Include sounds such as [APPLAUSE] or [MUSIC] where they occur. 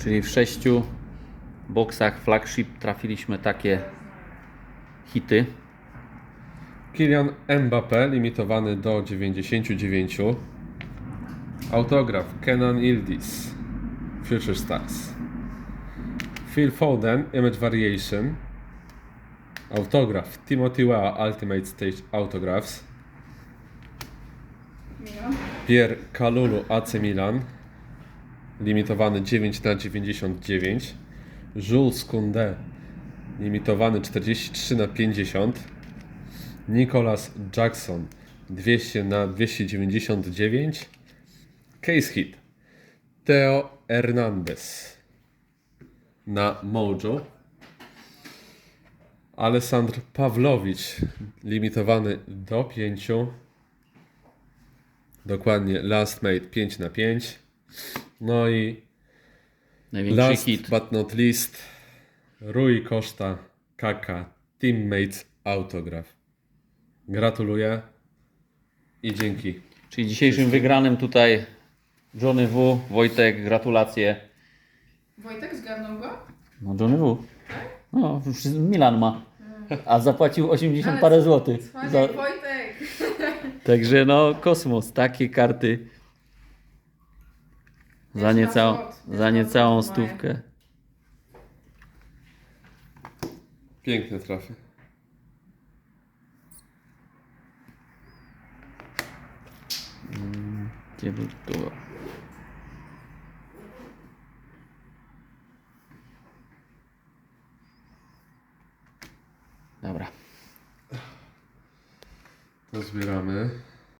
Czyli w sześciu boksach flagship trafiliśmy takie hity. Kylian Mbappé, limitowany do 99. Autograf Kenan Yildiz, Future Stars. Phil Foden, Image Variation. Autograf Timothy Weah, Ultimate Stage Autographs. Milan. Pierre Kalulu, AC Milan, limitowany 9 na 99. Jules Koundé, limitowany 43 na 50. Nicholas Jackson, 200 na 299. Case hit. Theo Hernandez na Mojo. Alessandr Pawlowicz, limitowany do 5. Dokładnie Last Made 5 na 5. No i Największy last hit. but not least Rui Costa Kaka Teammates Autograf. Gratuluję i dzięki. Czyli dzisiejszym wygranym tutaj Johnny W. Wojtek, gratulacje. Wojtek zgarnął go? No Johnny W. No, już Milan ma. A zapłacił 80 Ale parę złotych. Za, Wojtek! [LAUGHS] także no, kosmos, takie karty. Za, niecałą, za niecałą stówkę. Piękne trafy. Gdzie by to było? Dobra. To zbieramy.